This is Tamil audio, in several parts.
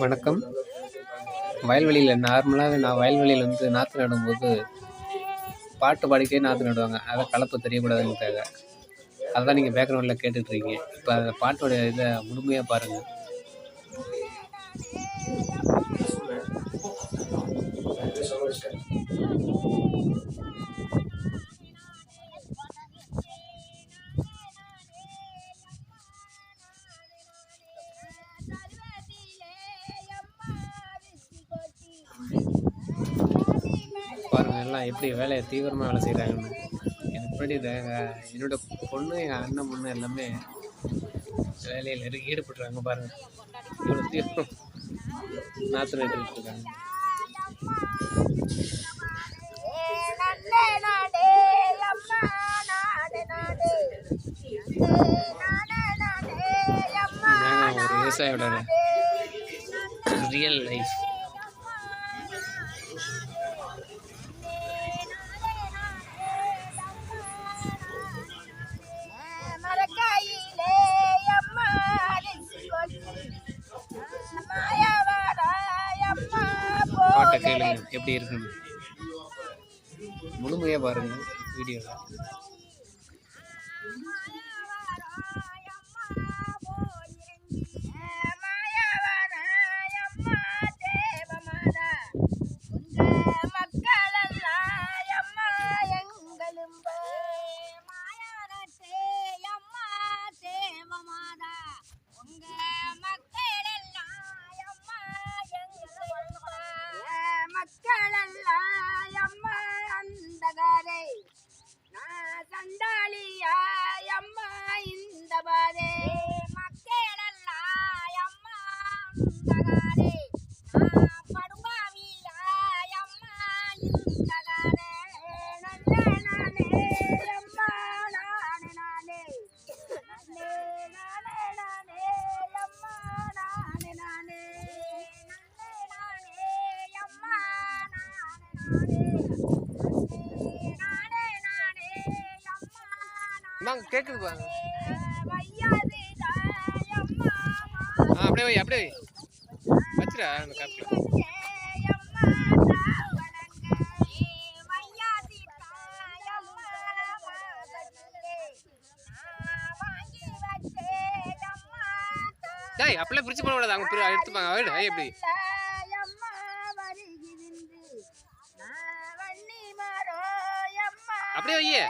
வணக்கம். வயல்வெளியில் நார்மலாக நான் வயல்வெளியில் வந்து நாற்று நடும்போது பாட்டு பாடிக்கிட்டே நாற்று நடுவாங்க. அதை கலப்பு தெரியக்கூடாதுங்கிறதுக்காக அதுதான் நீங்கள் பேக்ரவுண்டில் கேட்டுட்ருக்கீங்க இப்போ அந்த பாட்டோட இதை முழுமையாக பாருங்கள் Thank எல்லாம் எப்படி வேலையை தீவிரமாக வேலை செய்கிறாங்கன்னு எனக்கு முன்னாடி என்னோட பொண்ணு எங்கள் அண்ணன் பொண்ணு எல்லாமே வேலையில் இரு ஈடுபட்டுறாங்க பாருங்கள் இவ்வளோ தீவிரம் நாற்று நட்டு இருக்காங்க. ஒரு விவசாயியோட ரியல் லைஃப் எப்படி இருக்குன்னு. முழுமையாக பாருங்கள் வீடியோவில் நாங்க கேக்குது பாருங்க. அப்படியே வை அப்படியே வச்சுடா அந்த கப்பில் டேய் பிரிச்சு பண்ண விடாது அவங்க எடுத்துப்பாங்க. எப்படி? रहे हो ये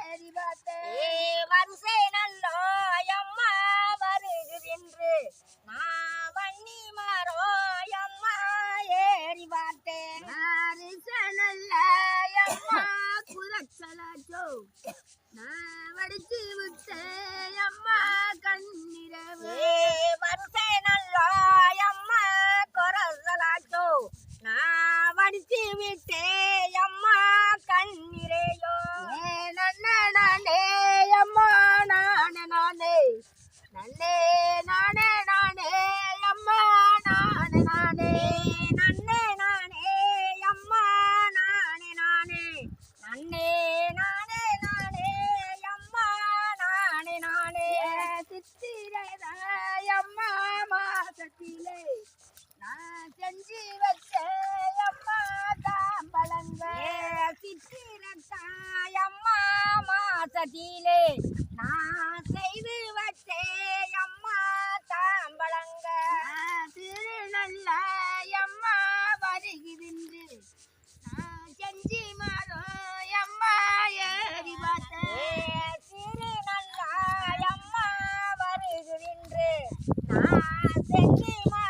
啊，再见啦。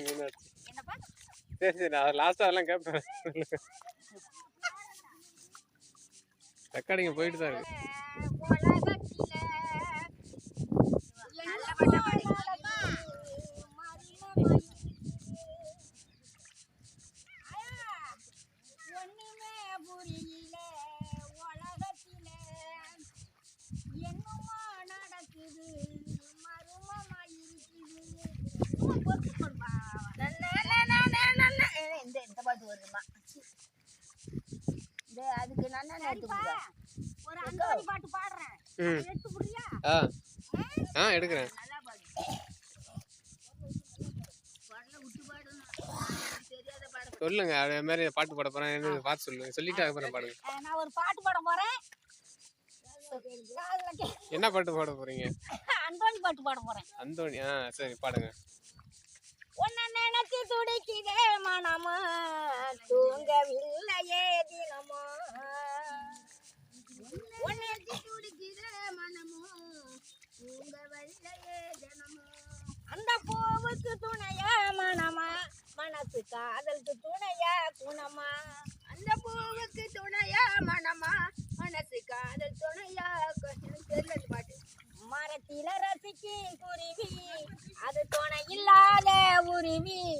மீனாட்சி சரி சரி நான் லாஸ்ட்டாக அதெல்லாம் கேட்பேன் ரெக்கார்டிங் போயிட்டு தான் இருக்கு. ஆ. ஆ? எடுக்கிறேன். சொல்லுங்க அதே மாதிரி பாட்டு பாட போறேன். என்ன பார்த்து சொல்லுங்க சொல்லிட்டு அதுக்கப்புறம் பாடுங்க. நான் ஒரு பாட்டு பாட போறேன். என்ன பாட்டு பாட போறீங்க? அந்தோணி பாட்டு பாட போறேன். அந்தோணி ஆ சரி பாடுங்க. உன்னை நினைச்சு துடிக்குதே மனமா. தூங்கவில்லையே தினமோ உன்னை நினைச்சு மனமோ தினமோ அந்த பூவுக்கு துணையா மனமா? மனசு காதலுக்கு துணையா குணமா? அந்த பூவுக்கு துணையா மனமா? மனசு காதல் துணையா? தெரிஞ்சது பாட்டு. மரத்தில ரசிக்கும் குருவி. அது துணை இல்லாத உருவி.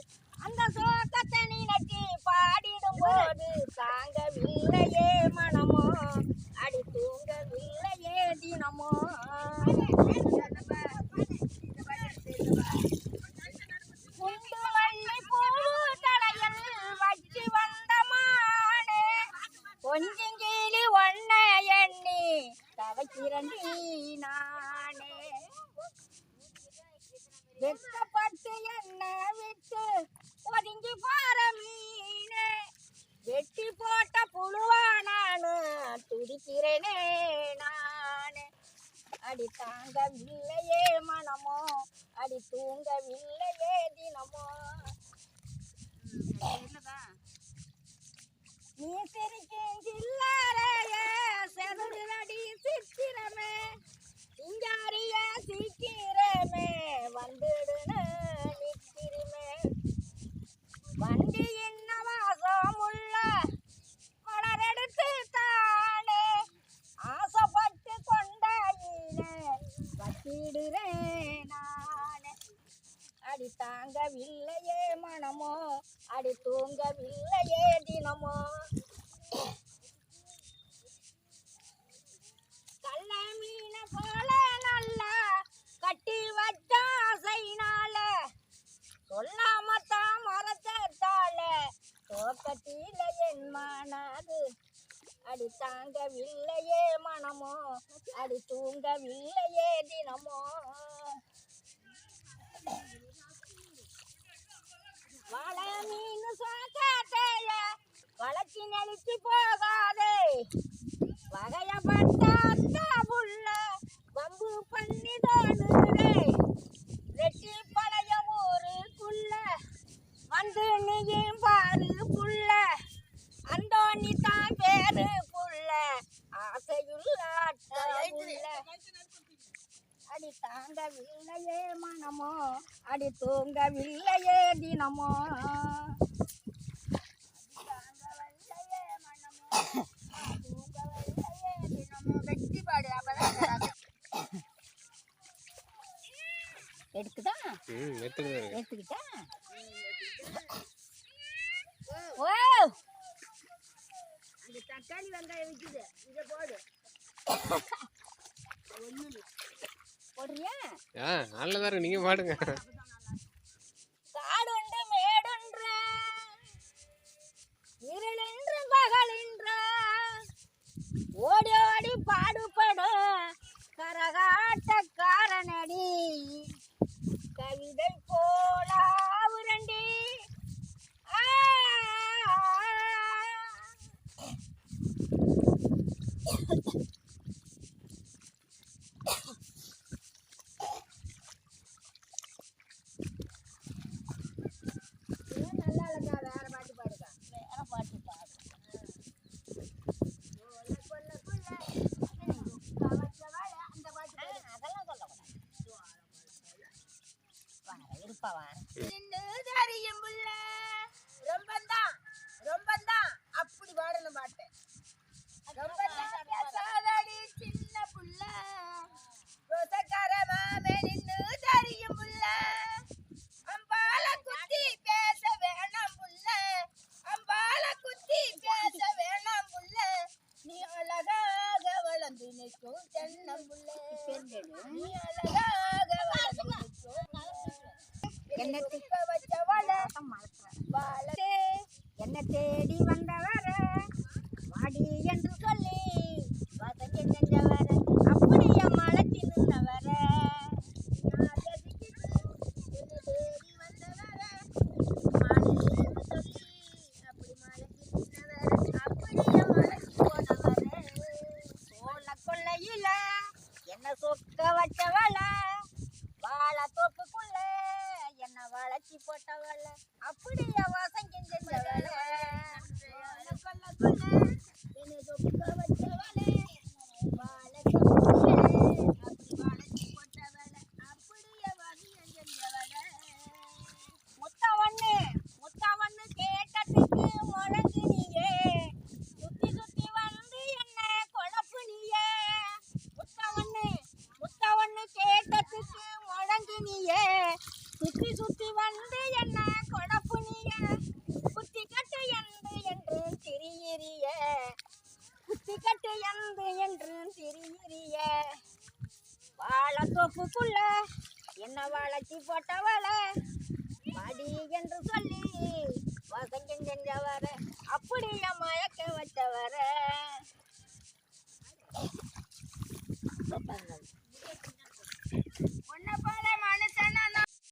துடிக்கிறேனே நானே. அடி தாங்கவில்லையே மனமோ அடி தூங்கவில்லையே தினமோ நீ சிரிக்கும் சில்லாரையே சித்திரமே. சிங்காரிய சீக்கிரமே வந்துடுன நித்திரமே வண்டி என்ன வாசம் உள்ள மலரெடுத்து தானே ஆசைப்பட்டு கொண்டாயினே வச்சிடுறேன் நானே அடி தாங்கவில்லையே மனமோ அடி தூங்கவில்லையே தினமோ கள்ள மீன போல நல்லா கட்டி வச்ச ஆசைனால சொல்லாம தான் மரத்தால தோக்கத்தில என் மனது அடி தாங்கவில்லையே மனமோ அடி தூங்கவில்லையே தினமோ வள மீன் சாக்காட்டைய வளர்ச்சி நெளிச்சு போகாதே வகையப்பட்ட அத்தா புள்ள வம்பு பண்ணி தோணுதே வெட்டி பழைய ஊருக்குள்ள வந்து நீயும் பாரு புள்ள அந்தோணி தான் பேரு புள்ள ஆசையுள்ள அட்டா புள்ள அடி தாங்கவில்லையே மனமோ அடி தூங்கவில்லையே தினமோ. இருக்கு எடுத்துக்கிட்டா? ஓ. அந்த தக்காளி வெங்காயம் விற்குது இதை போடு. போடுறியா? ஆ நல்லதா இருக்கு. நீங்க பாடுங்க. அப்பாவா தெரியும் புள்ள. ரொம்ப தான் பாட்டு. ரொம்ப என்ன வச்சவள என்ன தேடி வந்தவர். கட்டு எந்து என்று திரிகிறிய வாழைத்தோப்புக்குள்ள என்ன வளர்ச்சி போட்டவளை? படி என்று சொல்லி வசஞ்சம் செஞ்சவர. அப்படியே மயக்க வச்சவர.